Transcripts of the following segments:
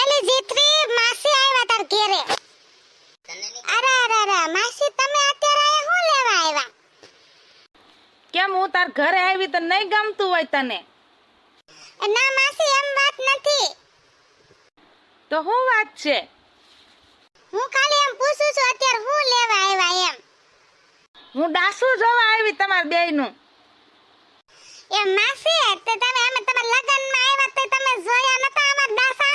એલી જીતરી માસી આવ્યા તાર ઘેરે. અરે અરે અરે માસી તમે અત્યારે શું લેવા આવ્યા? કેમ હું તાર ઘરે આવી તો નહીં ગમતું હોય તને? ના માસી એમ વાત નથી. તો શું વાત છે? હું ખાલી એમ પૂછું છું અત્યારે શું લેવા આવ્યા એમ? હું ડાસુ જોવા આવી તમાર બેયનું. એ માસી તે તમે અમે તમારા લગનમાં આવ્યા તે તમે જોયા નતા અમાર દાસા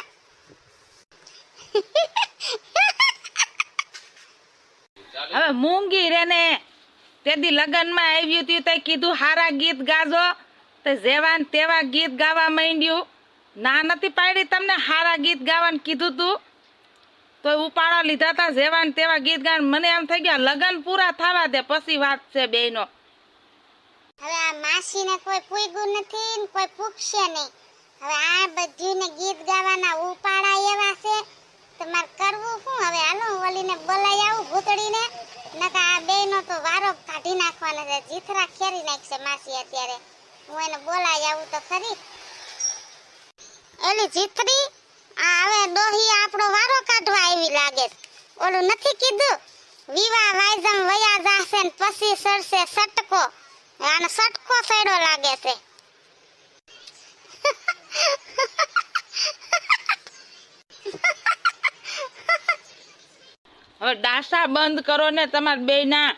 હવે મૂંગી રે ને તેદી લગનમાં આવ્યું હતું તે કીધું, હારા ગીત ગાજો. તે જેવાન તેવા ગીત ગાવા માંડ્યું. ના નથી પાડી તમને હારા ગીત ગાવાનું કીધું તું? તો ઉપાડા લીધા હતા જેવાન તેવા ગીત ગાન. મને એમ થઈ ગયા, લગન પૂરા થવા દે, પછી વાત છે બેનો હવે આ માસીને કોઈ પૂગ્યું નથી ને કોઈ પૂગશે નહીં. હવે આ બધીને ગીત ગાવાના ઉપાડા એવા છે. તમારે કરવું શું? હવે હાલો ઓલીને બોલાઈ આવું ભૂતડીને. નકા આ બેયનો તો વારો કાઢી નાખવાનો છે. જીથરા ખેરી નાખશે માસી અત્યારે. હું એને બોલાઈ આવું તો ખરી. એલી જીથરી, આ હવે ડોહી આપણો વારો કાઢવા આવી લાગે ઓલું નથી કીધું? વિવાહ વાયજમ વયા જાશે ને પછી સરશે સટકો. આને સટકો સડો લાગે છે. હવે ડાસા બંધ કરો ને તમારા બેયના.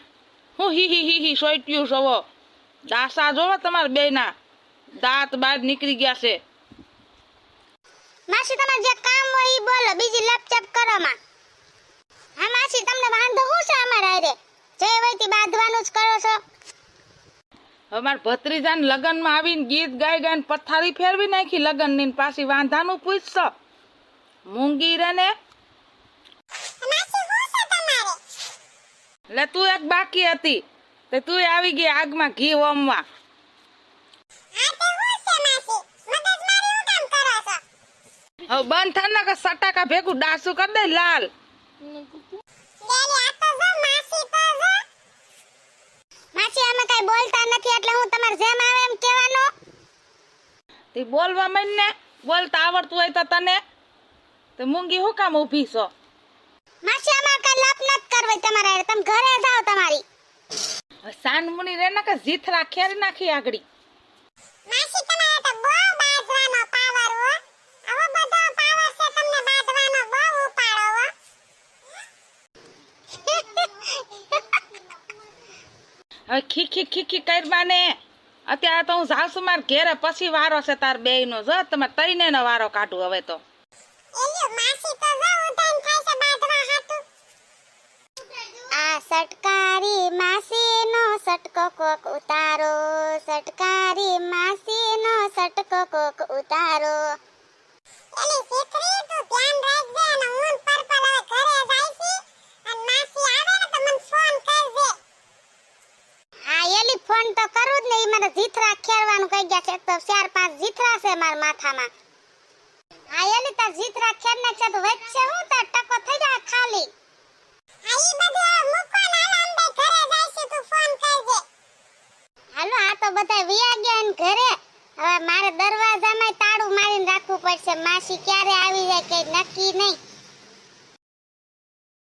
હું હી હી હી હી સોટ્યું સવો ડાસા જોવો તમારા બેયના. દાંત બહાર નીકળી ગયા છે. માસી તમારે જે કામ હોય ઈ બોલો બીજી લપચપ કરો માં. હા માસી તમને વાંધો શું છે અમારા હારે? જે હોય તે બાંધવાનું જ કરો છો. અમાર ભત્રીજાન ભત્રીજાને લગનમાં આવીને ગીત ગાઈ ગાઈને પથારી ફેરવી નાખી લગનની પાછી વાંધાનું પૂછશો. મૂંગી રે ને માસી શું છે તમારે એટલે તું એક બાકી હતી. તે તું આવી ગઈ આગમાં ઘી છો હવે બંધ થાય ને કે સટાકા ભેગું ડાસુ કરી દે લાલ. માસી અમે કઈ બોલતા નથી એટલે હું તમારે જેમ આવે એમ કહેવાનો. તે બોલવા મને બોલતા આવડતું હોય તો તને. તે મૂંગી હું કામ ઊભી છો માસી અમાર કઈ લપ નત તમારા તમે ઘરે જાઓ તમારી. સાનમુની રે ના કે જીથરા ખેરી નાખી આગળી. માસી તમારે તો બહુ બાજવાનો પાવર હો. આવો બધો પાવર છે તમને બાજવાનો બહુ ઉપાડો હો. હવે ખી ખી ખી ખી કરવા ને અત્યારે તો હું જાઉં છું મારા ઘેરે પછી વારો છે તાર બેય નો જો તમે તઈને નો વારો કાઢું હવે તો. માસી તો જો ઉડાન થાય છે બાંધવા હાટુ આ સટકારી માસીનો સટકો કોક ઉતારો. સટકારી માસીનો સટકો કોક ઉતારો. એલી સીતરી તું ધ્યાન રાખજે અને હું પર્પલ હવે ઘરે જાય અને માસી આવે ને તો મને ફોન કરજે. હા એલી ફોન તો કરું જ ને ઈ મારે જીથરા ખેરવાનું કહી ગયા છે. તો ચાર પાંચ જીથરા છે મારા માથામાં. હા એલી તાર જીથરા ખેર ને છે તો વચ્ચે હું તાર ટકો થઈ જાય ખાલી. હા ઈ બધું મૂકો ને હાલ અંદર ઘરે જાય છે તું ફોન કરજે હાલો આ તો બધા વિયા ગયા ને ઘરે. હવે મારે દરવાજામાં તાળું મારીને રાખવું પડશે. માસી ક્યારે આવી જાય કઈ નક્કી નહીં.